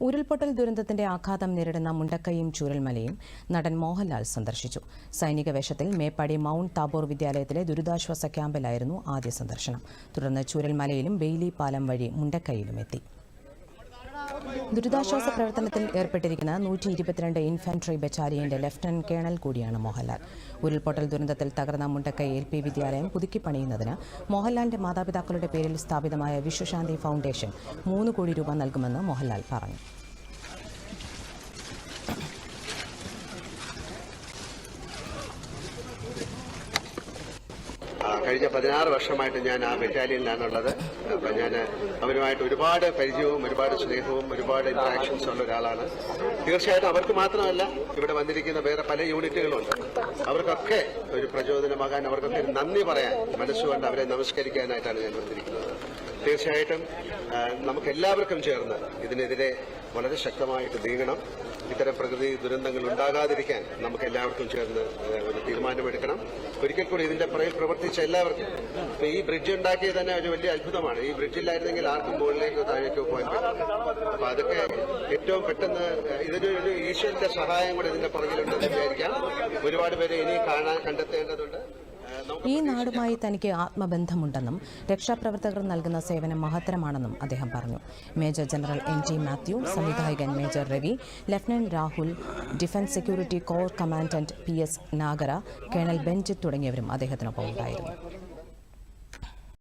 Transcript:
ഉരുൾപൊട്ടൽ ദുരന്തത്തിന്റെ ആഘാതം നേരിടുന്ന മുണ്ടക്കയും ചൂരൽമലയും നടൻ മോഹൻലാൽ സന്ദർശിച്ചു. സൈനിക വേഷത്തിൽ മേപ്പാടി മൌണ്ട് താബോർ വിദ്യാലയത്തിലെ ദുരിതാശ്വാസ ക്യാമ്പിലായിരുന്നു ആദ്യ സന്ദർശനം. തുടർന്ന് ചൂരൽമലയിലും ബെയ്ലി പാലം വഴി മുണ്ടക്കയിലും എത്തി. ദുരിതാശ്വാസ പ്രവർത്തനത്തിൽ ഏർപ്പെട്ടിരിക്കുന്ന നൂറ്റി ഇരുപത്തിരണ്ട് ഇൻഫാൻട്രി ബറ്റാലിയന്റെ ലഫ്റ്റനന്റ് കേണൽ കൂടിയാണ് മോഹൻലാൽ. ഉരുൾപൊട്ടൽ ദുരന്തത്തിൽ തകർന്ന മുണ്ടക്കൈ എൽ പി വിദ്യാലയം പുതുക്കി പണിയുന്നതിന് മോഹൻലാലിന്റെ മാതാപിതാക്കളുടെ പേരിൽ സ്ഥാപിതമായ വിശ്വശാന്തി ഫൗണ്ടേഷൻ മൂന്ന് കോടി രൂപ നൽകുമെന്ന് മോഹൻലാൽ പറഞ്ഞു. കഴിഞ്ഞ പതിനാറ് വർഷമായിട്ട് ഞാൻ ആ ബറ്റാലിയനിലാണുള്ളത്. അപ്പം ഞാൻ അവരുമായിട്ട് ഒരുപാട് പരിചയവും ഒരുപാട് സ്നേഹവും ഒരുപാട് ഇന്ററാക്ഷൻസ് ഉള്ള ഒരാളാണ്. തീർച്ചയായിട്ടും അവർക്ക് മാത്രമല്ല ഇവിടെ വന്നിരിക്കുന്ന വേറെ പല യൂണിറ്റുകളുണ്ട്. അവർക്കൊക്കെ ഒരു പ്രചോദനമാകാൻ അവർക്കൊക്കെ നന്ദി പറയാൻ മനസ്സുകൊണ്ട് അവരെ നമസ്കരിക്കാനായിട്ടാണ് ഞാൻ വന്നിരിക്കുന്നത്. തീർച്ചയായിട്ടും നമുക്കെല്ലാവർക്കും ചേർന്ന് ഇതിനെതിരെ വളരെ ശക്തമായിട്ട് നീങ്ങണം. ഇത്തരം പ്രകൃതി ദുരന്തങ്ങൾ ഉണ്ടാകാതിരിക്കാൻ നമുക്ക് എല്ലാവർക്കും ചേർന്ന് ഒരു തീരുമാനമെടുക്കണം. ഒരിക്കൽ കൂടി ഇതിന്റെ പുറകിൽ പ്രവർത്തിച്ച എല്ലാവർക്കും ഇപ്പൊ ഈ ബ്രിഡ്ജ് ഉണ്ടാക്കിയത് തന്നെ ഒരു വലിയ അത്ഭുതമാണ്. ഈ ബ്രിഡ്ജില്ലായിരുന്നെങ്കിൽ ആർക്കും മുകളിലേക്കോ താഴേക്കോ പറ്റും അപ്പൊ അതൊക്കെ ഏറ്റവും പെട്ടെന്ന് ഇതിനൊരു ഈശ്വരന്റെ സഹായം കൂടെ ഇതിന്റെ പുറകിലുണ്ടെന്ന് വിചാരിക്കാം. ഒരുപാട് പേരെ ഇനി കാണാൻ കണ്ടെത്തേണ്ടതുണ്ട്. ഈ നാടുമായി തനിക്ക് ആത്മബന്ധമുണ്ടെന്നും രക്ഷാപ്രവർത്തകർ നൽകുന്ന സേവനം മഹത്തരമാണെന്നും അദ്ദേഹം പറഞ്ഞു. Major general N G Mathew സംവിധായകൻ major Ravi lieutenant Rahul defence security corps commandant P S Nagara colonel bench തുടങ്ങിയവരും അദ്ദേഹത്തിനൊപ്പം ഉണ്ടായിരുന്നു.